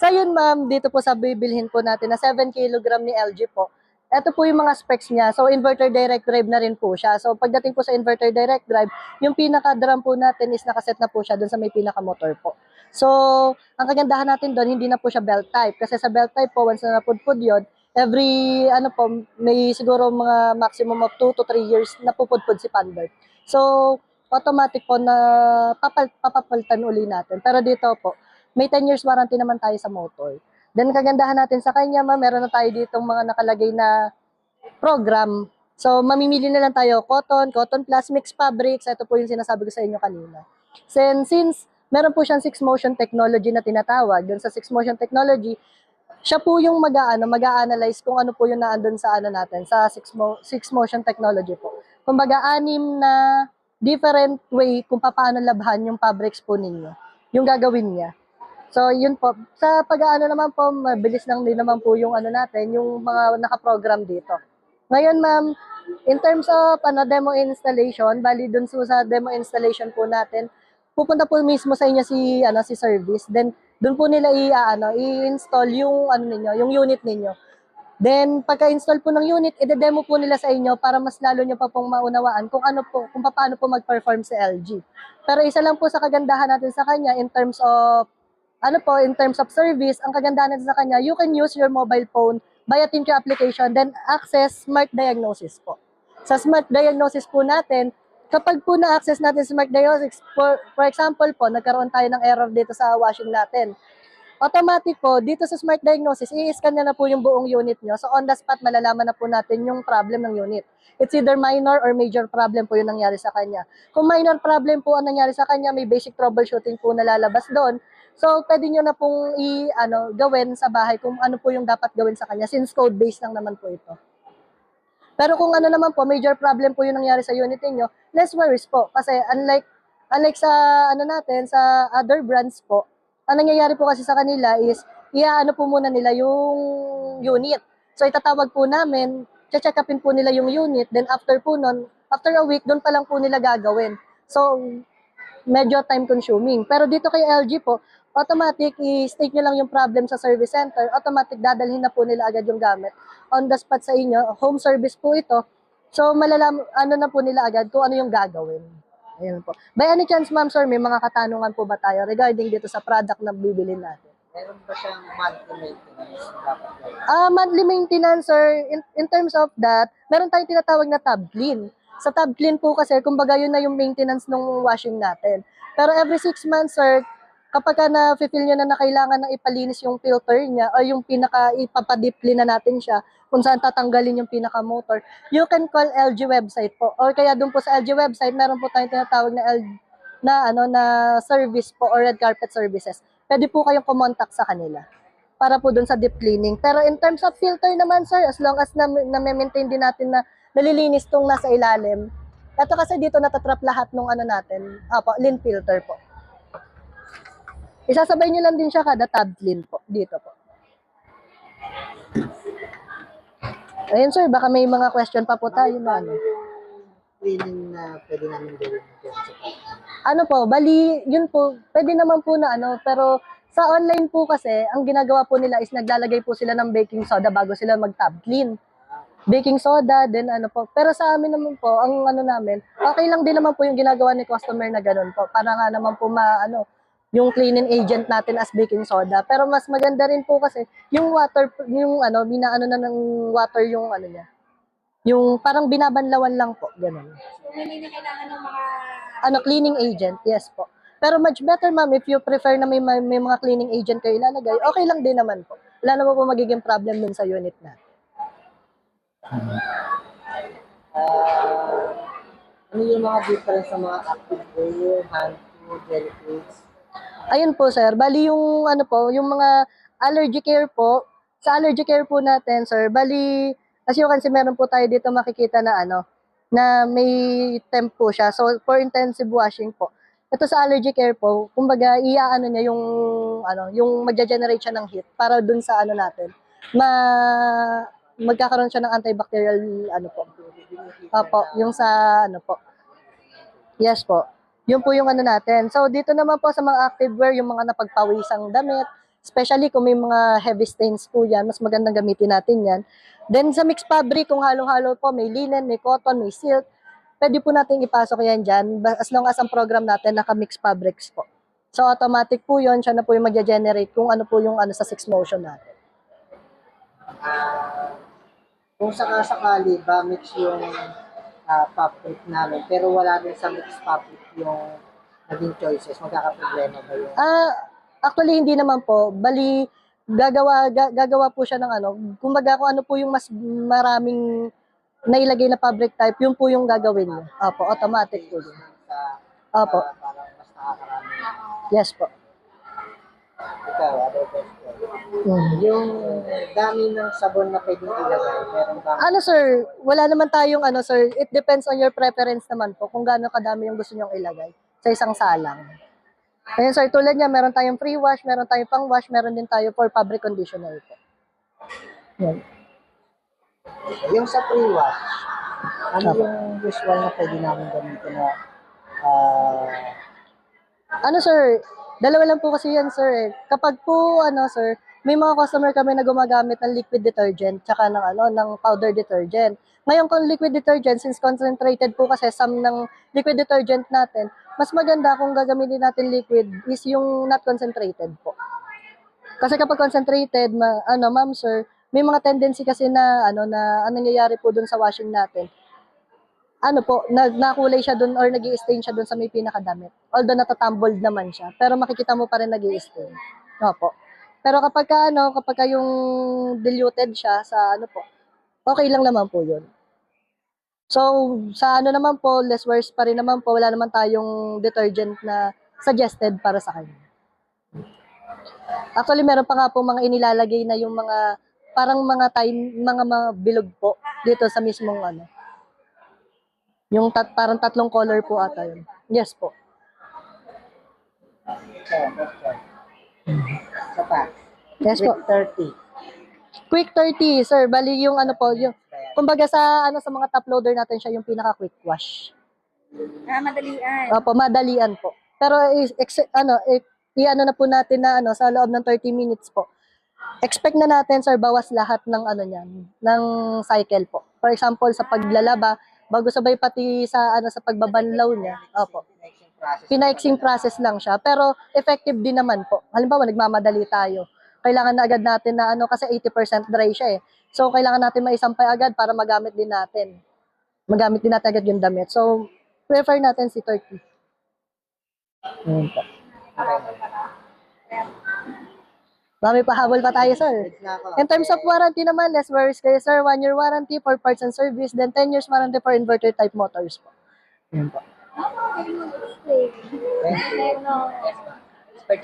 So yun ma'am, dito po sa bibilhin po natin na 7 kg ni LG po. Ito po yung mga specs niya. So inverter direct drive na rin po siya. So pagdating po sa inverter direct drive, yung pinaka-drum po natin is nakaset na po siya doon sa may pinaka-motor po. So, ang kagandahan natin doon, hindi na po siya belt type. Kasi sa belt type po, once na napudpud yun, every, ano po, may siguro mga maximum of 2 to 3 years na pupudpud si Panbert. So, automatic po na papal, papapalitan uli natin. Pero dito po, may 10 years warranty naman tayo sa motor. Then, kagandahan natin sa kanya, ma, meron na tayo ditong mga nakalagay na program. So, mamimili na lang tayo cotton, cotton plus, mixed fabrics. Ito po yung sinasabi ko sa inyo kanina. Then, since meron po siyang six motion technology na tinatawag, dun sa six motion technology, siya po yung mag-aano, mag-analyze kung ano po yung naandun sa ano natin, sa six, mo, six motion technology po. Kumbaga, anim na different way kung paano labhan yung fabrics po ninyo. Yung gagawin niya. So, yun po. Sa pag-aano naman po, mabilis lang din naman po yung ano natin, yung mga nakaprogram dito. Ngayon, ma'am, in terms of ano, demo installation, bali dun so, sa demo installation po natin, pupunta po mismo sa inyo si ano si service. Then doon po nila i ano, i-install yung ano ninyo, yung unit ninyo. Then pagka-install po ng unit, ide-demo po nila sa inyo para mas lalo nyo pa pong maunawaan kung ano po, kung paano po mag-perform si LG. Pero isa lang po sa kagandahan natin sa kanya in terms of ano po, in terms of service, ang kagandahan sa kanya, you can use your mobile phone via ThinQ application, then access smart diagnosis po. Sa smart diagnosis po natin, kapag po na-access natin smart diagnosis, for, for example po, nagkaroon tayo ng error dito sa washing natin. Automatic po, dito sa smart diagnosis, i-scan niya na po yung buong unit nyo. So on the spot, malalaman na po natin yung problem ng unit. It's either minor or major problem po yung nangyari sa kanya. Kung minor problem po ang nangyari sa kanya, may basic troubleshooting po na lalabas doon. So, pwede nyo na pong i, ano, gawin sa bahay kung ano po yung dapat gawin sa kanya since code-based lang naman po ito. Pero kung ano naman po, major problem po yung nangyari sa unit niyo, less worries po. Kasi unlike, unlike sa, ano natin, sa other brands po, ang nangyayari po kasi sa kanila is, iaano po muna nila yung unit. So, itatawag po namin, check upin po nila yung unit, then after po nun, after a week, doon pa lang po nila gagawin. So, medyo time consuming. Pero dito kay LG po, automatic, i-state nyo lang yung problem sa service center, automatic dadalhin na po nila agad yung gamit on the spot sa inyo. Home service po ito. So, malalam, ano na po nila agad kung ano yung gagawin. Ayan po. By any chance, ma'am, sir, may mga katanungan po ba tayo regarding dito sa product na bibili natin? Meron ba siyang monthly maintenance? Ah, monthly maintenance, sir, in, in terms of that, meron tayong tinatawag na tab clean. Sa tab clean po kasi, kumbaga yun na yung maintenance ng washing natin. Pero every six months, sir, kapag ka na-feel nyo na na kailangan ng ipalinis yung filter niya o yung pinaka ipapadipli na natin siya kung saan tatanggalin yung pinaka motor, you can call LG website po. Or kaya doon po sa LG website, meron po tayong tinatawag na LG na ano na service po or red carpet services. Pwede po kayong kumontak sa kanila para po doon sa deep cleaning. Pero in terms of filter naman, sir, as long as na, na-maintain din natin na nalilinis tong nasa ilalim, ito kasi dito natatrap lahat ng ano natin, apo, lin filter po. Isasabay nyo lang din siya kada tab clean po, dito po. Ayun sir, baka may mga question pa po tayo na ano. Cleaning na pwede namin gawin Ano po, bali, yun po, pwede naman po na ano, pero sa online po kasi, ang ginagawa po nila is naglalagay po sila ng baking soda bago sila mag-tab clean. Baking soda, then ano po. Pero sa amin naman po, ang ano namin, okay lang din naman po yung ginagawa ni customer na ganun po. Para nga naman po ma, ano, yung cleaning agent natin as baking soda. Pero mas maganda rin po kasi yung water, yung ano, binaano na ng water yung ano niya. Yung parang binabanlawan lang po, ganun. So, hindi na kailangan ng mga ano, cleaning agent, yes po. Pero much better ma'am if you prefer na may, may, may mga cleaning agent kayo ilalagay, okay lang din naman po. Wala naman po magiging problem dun sa unit na. Ah, ano yung mga difference sa mga active wear, hand food, jelly foods? Ayun po sir, bali yung ano po, yung mga allergy care po, sa allergy care po natin sir, bali, as you can see, meron po tayo dito makikita na ano, na may temp po siya. So, for intensive washing po. Ito sa allergy care po, kumbaga, iaano niya yung, ano, yung magja-generate siya ng heat para dun sa ano natin, ma, magkakaroon siya ng antibacterial, ano po. Opo, yung sa, ano po. Yes po. Yun po yung ano natin. So, dito naman po sa mga activewear, yung mga napagpawisang damit, Especially kung may mga heavy stains po yan, mas magandang gamitin natin yan. Then sa mixed fabric, kung halo-halo po, may linen, may cotton, may silk, pwede po natin ipasok yan dyan as long as ang program natin naka-mixed fabrics po. So automatic po yun, siya na po yung mag-generate kung ano po yung ano sa six motion natin. Ah, kung sakasakali ba mix yung ah, fabric namin, pero wala din sa mix fabric yung naging choices, magkakaproblema ba yun? Ah, actually hindi naman po. Bali gagawa ga- gagawa po siya ng ano, kumbaga kung ano po yung mas maraming nailagay na fabric type, yun po yung gagawin niyo. Opo, automatic po yun. Opo. Yes po. Ikaw. Mhm. Yung dami ng sabon na pwedeng ilagay, meron ba? Ano sir, wala naman tayong ano sir, it depends on your preference naman po kung gaano kadami yung gusto nyong ilagay sa isang salang. Ayun sir, tulad niya, meron tayong free wash, meron tayong pang wash, meron din tayo for fabric conditioner po. Yan. Yung sa pre-wash, ano yung usual na pwede namin gamitin na ah, Ano sir, dalawa lang po kasi yan sir eh. Kapag po ano sir, may mga customer kami na gumagamit ng liquid detergent tsaka ng ano ng powder detergent. Ngayon kung liquid detergent since concentrated po kasi some ng liquid detergent natin, mas maganda kung gagamitin natin liquid is yung not concentrated po. Kasi kapag concentrated, ma, ano ma'am sir, may mga tendency kasi na ano na ano nangyayari po dun sa washing natin ano po, nag nakulay siya doon or nag stain siya doon sa may pinakadamit. Although natatambled naman siya, pero makikita mo pa rin nag stain Opo. Pero kapag ka, ano, kapag ka yung diluted siya sa ano po, okay lang naman po yun. So, sa ano naman po, less worse pa rin naman po, wala naman tayong detergent na suggested para sa kanya. Actually, meron pa nga po mga inilalagay na yung mga parang mga time, mga mga bilog po dito sa mismong ano. Yung tat, parang tatlong color po ata yun. Yes po. Isa pa, Yes po. with 30. Quick 30, sir. Bali yung ano po, yung kumbaga sa ano sa mga top loader natin siya yung pinaka quick wash. Ah, madalian. Opo, madalian po. Pero is, ex, ano, i, i-ano na po natin na ano sa loob ng 30 minutes po. Expect na natin sir bawas lahat ng ano niyan, ng cycle po. For example, sa paglalaba, bago sabay pati sa ano sa pagbabanlaw niya. Opo. Pinexing process. Lang siya, pero effective din naman po. Halimbawa, nagmamadali tayo. Kailangan na agad natin na ano, kasi 80% dry siya eh. So, kailangan natin maisampay agad para magamit din natin. Magamit din natin agad yung damit. So, prefer natin si 30. Ayun po. Dami pa habol pa tayo, sir. In terms of warranty naman, less worries kayo, sir. One year warranty for parts and service, then 10 years warranty for inverter type motors po. Ayun po. Thank you. No. Expert